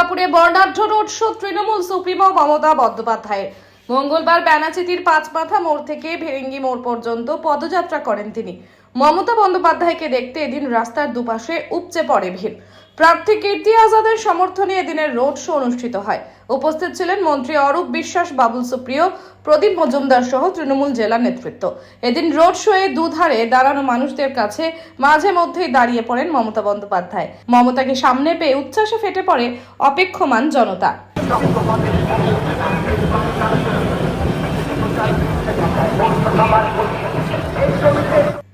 দুর্গাপুরে বর্ণাঢ্য road show Trinamool supremo Mamata বন্দ্যোপাধ্যায়ের। মঙ্গলবার ব্যানাচিতির পাঁচমাথা মোড় থেকে ভেরেঙ্গি মোড় পর্যন্ত পদযাত্রা করেন তিনি। মমতা বন্দ্যোপাধ্যায়কে দেখতে এদিন রাস্তার দুপাশে উপচে পড়ে ভিড়। প্রার্থী কীর্তি আজাদের সমর্থনে এদিনের রোড শো অনুষ্ঠিত হয়। উপস্থিত ছিলেন মন্ত্রী অরূপ বিশ্বাস, বাবুল সুপ্রিয়, প্রদীপ মজুমদার সহ তৃণমূল জেলা নেতৃত্ব। এদিন রোড শো শোয়ে দুধারে দাঁড়ানো মানুষদের কাছে মাঝে মধ্যেই দাঁড়িয়ে পড়েন মমতা বন্দ্যোপাধ্যায়। মমতাকে সামনে পেয়ে উচ্ছ্বাসে ফেটে পড়ে অপেক্ষমান জনতা।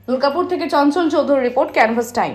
দুর্গাপুর থেকে Chanchal Chowdhury report, canvas time.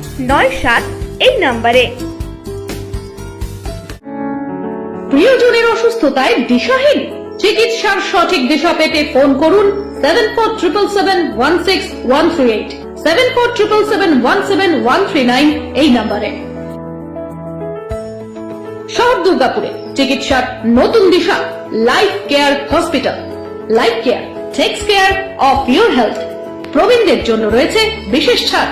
নয় সাত এই নম্বরে। প্রিয়জনের অসুস্থতায় দিশাহীন। চিকিৎসার সঠিক দিশা পেতে ফোন করুন seven four triple seven one six one three eight seven four triple seven one seven one three nine এই নম্বরে। শহর দুর্গাপুরে চিকিৎসার নতুন দিশা life care hospital life care takes care of your health প্রবীণদের জন্য রয়েছে বিশেষ ছাড়।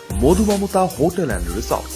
Madhu Mamata hotel and resort